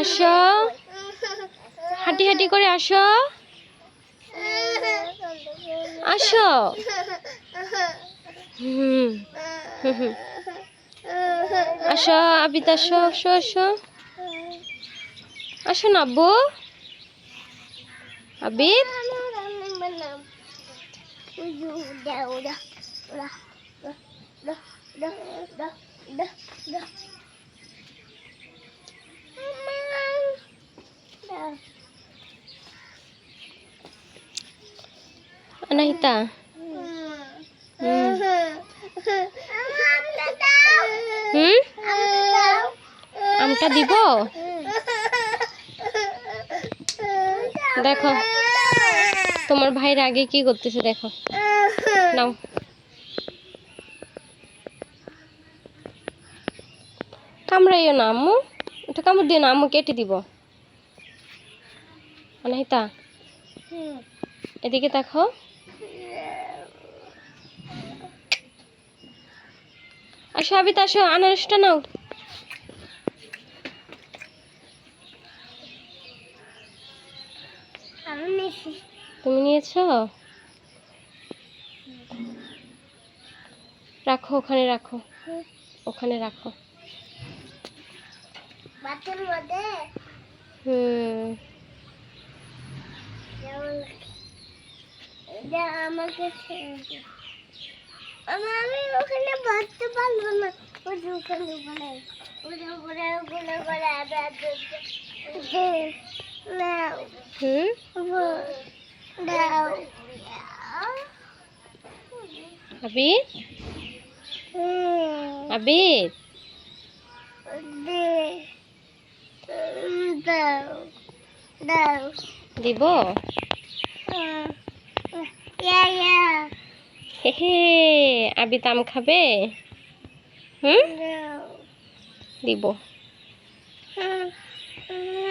আসো। হাঁটি হাঁটি করে আসো। আসো। হুম। আসো, আবিদ, আসো আসো আসো। আসো না, আব্বু। আবিদ। অনাহিতা হুম আমটা দিব দেখো তোমার ভাইয়ের আগে কি করতেছে দেখো নাও কামড়াইও না আম্মু এটা কামড় দিও না আম্মু কেটে দিব অনাহিতা এদিকে দেখো আসো আবিত আসো আনারসটা নাও। তুমি নিয়েছো? রাখো ওখানে রাখো। ওখানে রাখো। হুম। আমাকে। আমি ওখানে বাঁচতে পারব না। ওই ওখানে উপরে ওই উপরে উপরে উপরে আবার নাও। হুম? নাও। আবির আবির দাও। দাও। দিব? ইয়া। হে আবি তাম খাবে? হুম? দিব। হুম হুম